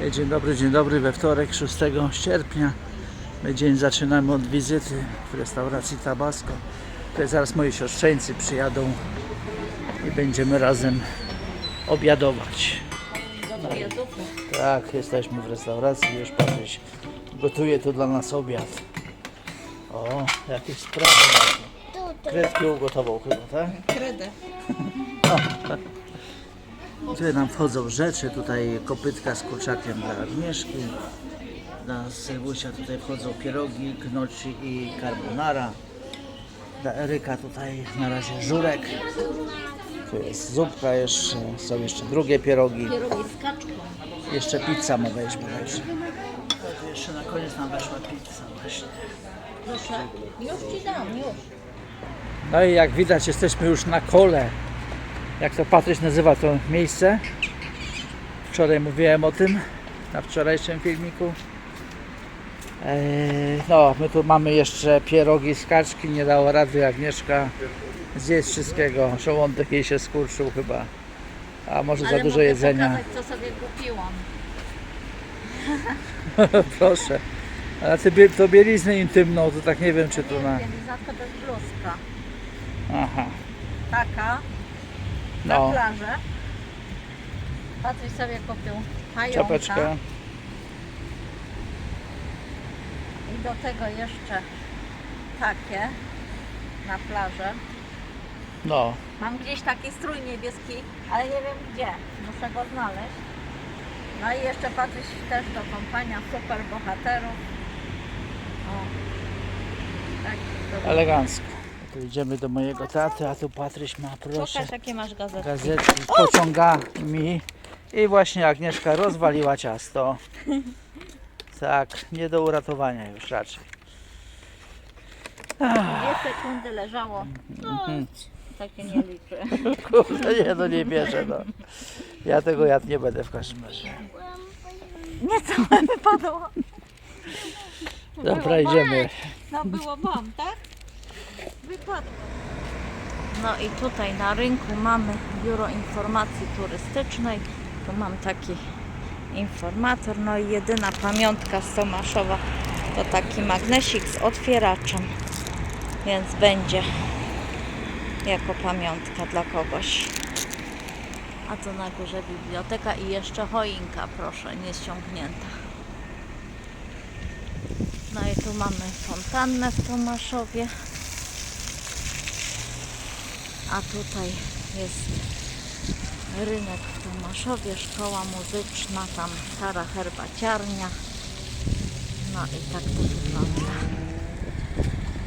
Dzień dobry, dzień dobry. We wtorek 6 sierpnia. My dzień zaczynamy od wizyty w restauracji Tabasco. Tutaj zaraz moi siostrzeńcy przyjadą i będziemy razem obiadować. Tak, jesteśmy w restauracji, już Patryś gotuje tu dla nas obiad. O, jakieś sprawy. Kredki ugotował chyba, tak? Kredę. Tutaj nam wchodzą rzeczy, tutaj kopytka z kurczakiem dla Agnieszki. Dla Sylwusia tutaj wchodzą pierogi, knoci i carbonara. Dla Eryka tutaj na razie żurek. Tu jest zupka jeszcze, są jeszcze drugie pierogi. Pierogi z kaczką. Jeszcze pizza ma wejść bodajże. Jeszcze na koniec nam weszła pizza właśnie. Proszę. Już ci dam, już. No i jak widać jesteśmy już na kole. Jak to Patryś nazywa to miejsce? Wczoraj mówiłem o tym na wczorajszym filmiku. Eee, no, my tu mamy jeszcze pierogi z kaczki, nie dało rady Agnieszka zjeść wszystkiego. Żołądek jej się skurczył chyba. A może za Ale dużo mogę jedzenia. pokazać, co sobie kupiłam. Proszę. Ale ty to bieliznę intymną, to tak nie wiem czy to na... Bielizatka to jest bluzka. Aha. Taka. Na No, plażę. Patryś sobie kupił pająka. czapeczka. I do tego jeszcze takie na plażę. No, Mam gdzieś taki strój niebieski, ale nie wiem gdzie. Muszę go znaleźć. No i jeszcze Patryś też do kompania super bohaterów. O. Tak. elegancko. Tu idziemy do mojego taty, a tu Patryś ma, proszę. Pokaż jakie masz gazetki. gazetki z pociągami i właśnie Agnieszka rozwaliła ciasto. Tak, nie do uratowania już raczej. Dwie sekundy leżało. No, takie nie liczy. Kurde, nie, no nie bierze, no. Ja tego jad nie będę w każdym razie. Nie całe wypadło. Dobra, idziemy. No było wam, tak? No i tutaj na rynku mamy Biuro Informacji Turystycznej. Tu mam taki informator. No i jedyna pamiątka z Tomaszowa to taki magnesik z otwieraczem. Więc będzie jako pamiątka dla kogoś. A to na górze biblioteka i jeszcze choinka, proszę, nie ściągnięta. No i tu mamy fontannę w Tomaszowie. A tutaj jest rynek w Tomaszowie, szkoła muzyczna, tam stara herbaciarnia. No i tak to wygląda.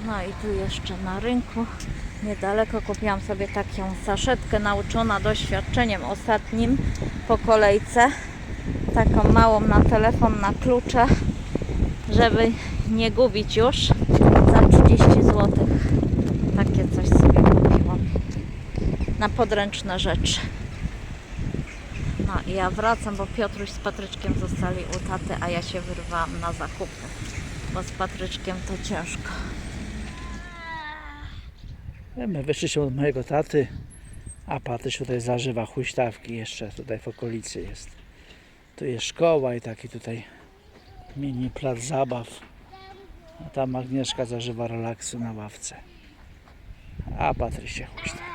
No i tu jeszcze na rynku niedaleko kupiłam sobie taką saszetkę nauczona doświadczeniem ostatnim po kolejce. Taką małą na telefon, na klucze, żeby nie gubić już. Za 30 zł. Takie coś sobie kupiłam. Na podręczne rzeczy. No i ja wracam, bo Piotruś z Patryczkiem zostali u taty, a ja się wyrwałam na zakupy. Bo z Patryczkiem to ciężko. My wyszliśmy od mojego taty, a Patryś tutaj zażywa huśtawki jeszcze tutaj w okolicy jest. Tu jest szkoła i taki tutaj mini plac zabaw. A tam Agnieszka zażywa relaksu na ławce. A Patryś się huśta.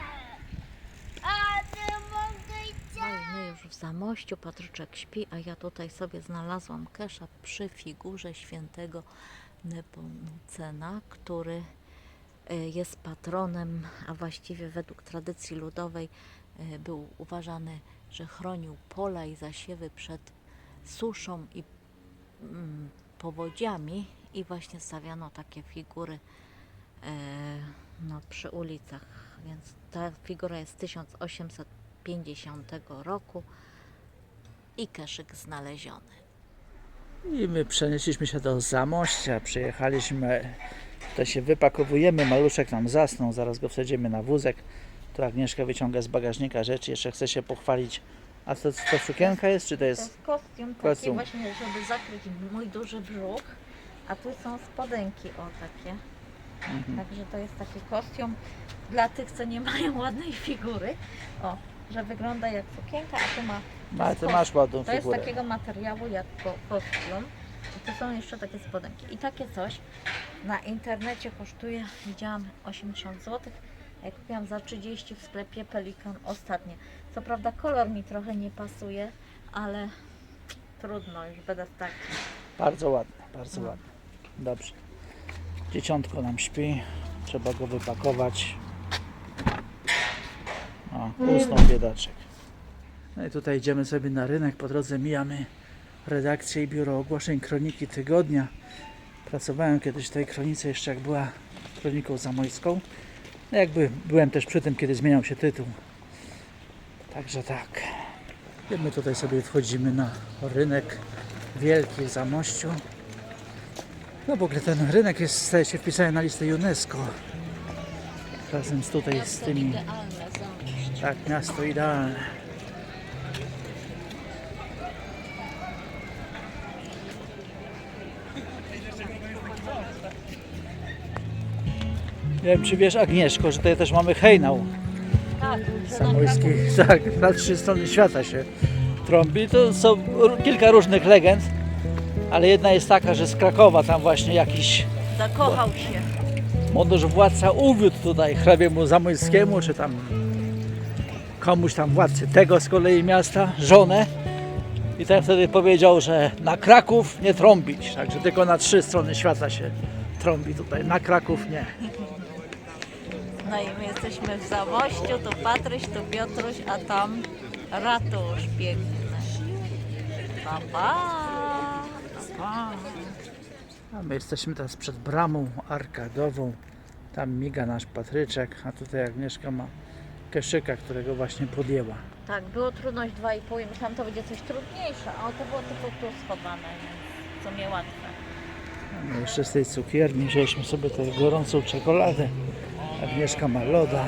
w Zamościu, Patryczek śpi, a ja tutaj sobie znalazłam kesza przy figurze świętego Nepomucena, który e, jest patronem, a właściwie według tradycji ludowej e, był uważany, że chronił pola i zasiewy przed suszą i mm, powodziami. I właśnie stawiano takie figury e, no, przy ulicach, więc ta figura jest 1800 50 roku i keszyk znaleziony. I my przenieśliśmy się do Zamościa, przyjechaliśmy, tutaj się wypakowujemy, maluszek nam zasnął, zaraz go wsadzimy na wózek. Tu Agnieszka wyciąga z bagażnika rzeczy, jeszcze chce się pochwalić. A to, to sukienka jest, czy to jest? To jest kostium, kostium. taki właśnie, żeby zakryć mój duży brzuch, a tu są spodenki, o takie. Mhm. Także to jest taki kostium dla tych, co nie mają ładnej figury. O, że wygląda jak sukienka, a tu ma No, ale ty masz ładną To jest figurę. takiego materiału jak ko- kostium. I tu są jeszcze takie spodenki. I takie coś na internecie kosztuje, widziałam 80 zł. Ja kupiłam za 30 w sklepie Pelikan ostatnie. Co prawda kolor mi trochę nie pasuje, ale trudno, już będę w. Bardzo ładne, bardzo No. ładne. Dobrze. Dzieciątko nam śpi. Trzeba go wypakować. O, usnął biedaczek. No i tutaj idziemy sobie na rynek. Po drodze mijamy redakcję i biuro ogłoszeń Kroniki Tygodnia. Pracowałem kiedyś w tej kronice jeszcze jak była kroniką zamojską. No jakby byłem też przy tym, kiedy zmieniał się tytuł. Także tak. I my tutaj sobie wchodzimy na rynek wielki w Zamościu. No w ogóle ten rynek jest, staje się wpisany na listę UNESCO. Razem z tutaj z tymi. Tak, miasto idealne. Nie wiem, czy wiesz Agnieszko, że tutaj też mamy hejnał Tak, samojski. Tak, na trzy strony świata się trąbi. To są kilka różnych legend, ale jedna jest taka, że z Krakowa tam właśnie jakiś Zakochał się. Mądrze władca uwiódł tutaj hrabiemu zamojskiemu, czy tam komuś tam władcy tego z kolei miasta, żonę. I ten wtedy powiedział, że na Kraków nie trąbić, także tylko na trzy strony świata się trąbi tutaj, na Kraków nie. No i my jesteśmy w Zamościu, tu Patryś, tu Piotruś, a tam ratusz piękny. Pa, pa. A, a my jesteśmy teraz przed bramą arkadową, tam miga nasz Patryczek, a tutaj Agnieszka ma keszyka, którego właśnie podjęła. Tak, było trudność 2,5 i myślałam, to będzie coś trudniejsze, a to było tylko tu schowane, więc co mnie łatwe. No jeszcze z tej cukierni wzięliśmy sobie tę gorącą czekoladę. Agnieszka ma loda.